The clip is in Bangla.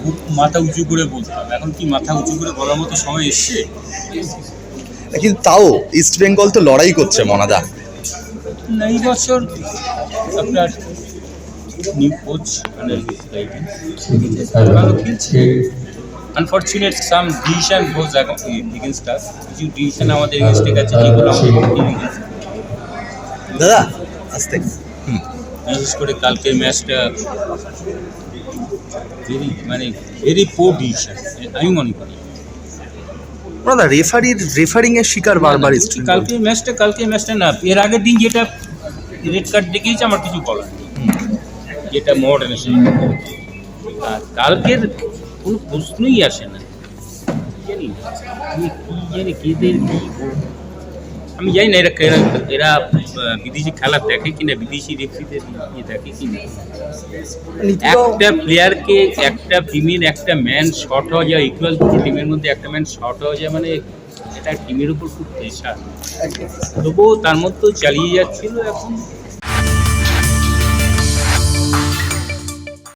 খুব মাথা উঁচু করে বলতাম। এখন কি মাথা উঁচু করে বলার মতো সময় এসছে? কিন্তু তাও ইস্ট বেঙ্গল তো লড়াই করছে মনাদা। এই বছর আপনার নিউ কোচ মানে ভালো খেলছে। Unfortunate some decision goes against us কিছু ডিসিশন আমাদের এগেনস্টে গেছে। যেগুলো দাদা আস্তে বিশেষ করে কালকের ম্যাচটা ভেরি মানে ভেরি পোর ডিসিশন আমি মনে করি। মনাদা রেফারির রেফারিং এর শিকার বারবার কালকে ম্যাচটা কালকে ম্যাচটা না। এর আগের দিন যেটা রেড কার্ড দেখিয়েছে আমার কিছু বলার যেটা মডার্ন এসে আর কালকের কোনো প্রশ্নই আসে না। জানি আমি কি জানি কেদের কি আমি জানি না এরা এরা বিদেশি খেলা দেখে কিনা বিদেশি রেফারিদের দেখে কিনা। একটা প্লেয়ারকে একটা টিমের একটা ম্যান শর্ট হওয়া যায় ইকুয়াল দুটো টিমের মধ্যে একটা ম্যান শর্ট হওয়া যায় মানে এটা টিমের উপর খুব প্রেশার তবুও তার মধ্যেও চালিয়ে যাচ্ছিল এখন